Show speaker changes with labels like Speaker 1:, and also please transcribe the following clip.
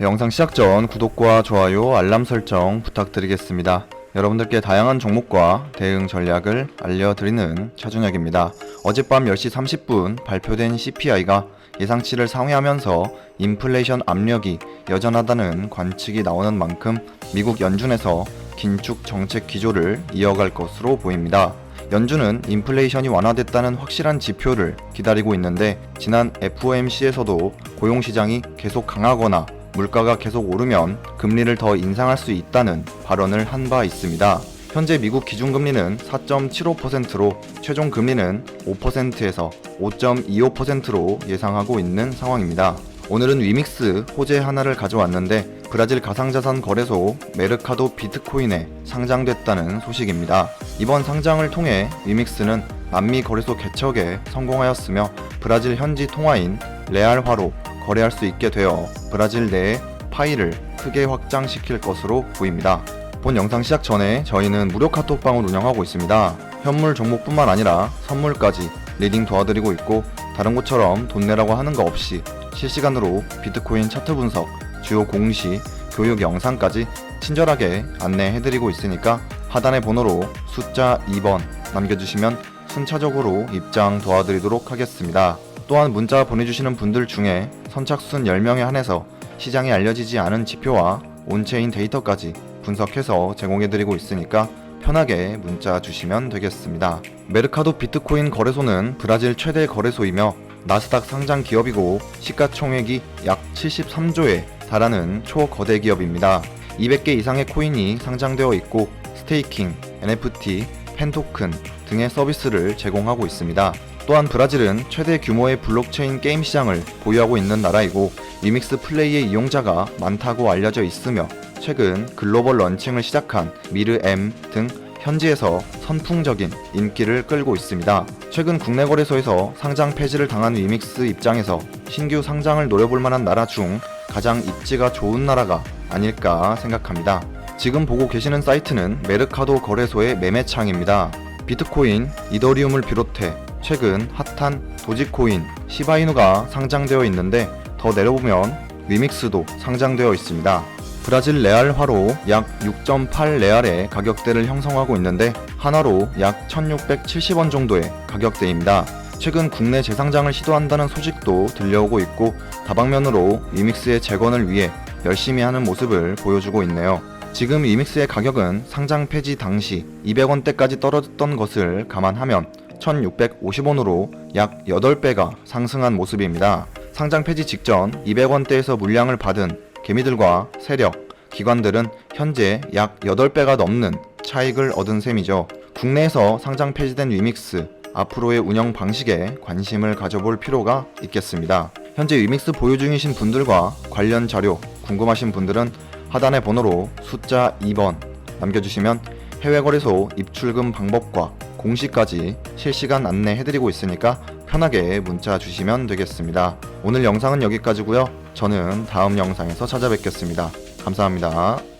Speaker 1: 영상 시작 전 구독과 좋아요, 알람 설정 부탁드리겠습니다. 여러분들께 다양한 종목과 대응 전략을 알려드리는 차준혁입니다. 어젯밤 10시 30분 발표된 CPI가 예상치를 상회하면서 인플레이션 압력이 여전하다는 관측이 나오는 만큼 미국 연준에서 긴축 정책 기조를 이어갈 것으로 보입니다. 연준은 인플레이션이 완화됐다는 확실한 지표를 기다리고 있는데 지난 FOMC에서도 고용 시장이 계속 강하거나 물가가 계속 오르면 금리를 더 인상할 수 있다는 발언을 한 바 있습니다. 현재 미국 기준금리는 4.75%로 최종 금리는 5%에서 5.25%로 예상하고 있는 상황입니다. 오늘은 위믹스 호재 하나를 가져왔는데 브라질 가상자산 거래소 메르카도 비트코인에 상장됐다는 소식입니다. 이번 상장을 통해 위믹스는 남미 거래소 개척에 성공하였으며 브라질 현지 통화인 레알화로 거래할 수 있게 되어 브라질 내의 파이를 크게 확장시킬 것으로 보입니다. 본 영상 시작 전에 저희는 무료 카톡방을 운영하고 있습니다. 현물 종목뿐만 아니라 선물까지 리딩 도와드리고 있고 다른 곳처럼 돈 내라고 하는 거 없이 실시간으로 비트코인 차트 분석, 주요 공시, 교육 영상까지 친절하게 안내해드리고 있으니까 하단의 번호로 숫자 2번 남겨주시면 순차적으로 입장 도와드리도록 하겠습니다. 또한 문자 보내주시는 분들 중에 선착순 10명에 한해서 시장에 알려지지 않은 지표와 온체인 데이터까지 분석해서 제공해드리고 있으니까 편하게 문자 주시면 되겠습니다. 메르카도 비트코인 거래소는 브라질 최대 거래소이며 나스닥 상장 기업이고 시가총액이 약 73조에 달하는 초거대 기업입니다. 200개 이상의 코인이 상장되어 있고 스테이킹, NFT, 펜토큰 등의 서비스를 제공하고 있습니다. 또한 브라질은 최대 규모의 블록체인 게임 시장을 보유하고 있는 나라이고 위믹스 플레이의 이용자가 많다고 알려져 있으며 최근 글로벌 런칭을 시작한 미르 M 등 현지에서 선풍적인 인기를 끌고 있습니다. 최근 국내 거래소에서 상장 폐지를 당한 위믹스 입장에서 신규 상장을 노려볼 만한 나라 중 가장 입지가 좋은 나라가 아닐까 생각합니다. 지금 보고 계시는 사이트는 메르카도 거래소의 매매창입니다. 비트코인, 이더리움을 비롯해 최근 핫한 도지코인, 시바이누가 상장되어 있는데 더 내려보면 위믹스도 상장되어 있습니다. 브라질 레알화로 약 6.8 레알의 가격대를 형성하고 있는데 하나로 약 1670원 정도의 가격대입니다. 최근 국내 재상장을 시도한다는 소식도 들려오고 있고 다방면으로 위믹스의 재건을 위해 열심히 하는 모습을 보여주고 있네요. 지금 위믹스의 가격은 상장 폐지 당시 200원대까지 떨어졌던 것을 감안하면 1650원으로 약 8배가 상승한 모습입니다. 상장 폐지 직전 200원대에서 물량을 받은 개미들과 세력, 기관들은 현재 약 8배가 넘는 차익을 얻은 셈이죠. 국내에서 상장 폐지된 위믹스, 앞으로의 운영 방식에 관심을 가져볼 필요가 있겠습니다. 현재 위믹스 보유 중이신 분들과 관련 자료 궁금하신 분들은 하단의 번호로 숫자 2번 남겨주시면 해외 거래소 입출금 방법과 공시까지 실시간 안내해드리고 있으니까 편하게 문자 주시면 되겠습니다. 오늘 영상은 여기까지고요. 저는 다음 영상에서 찾아뵙겠습니다. 감사합니다.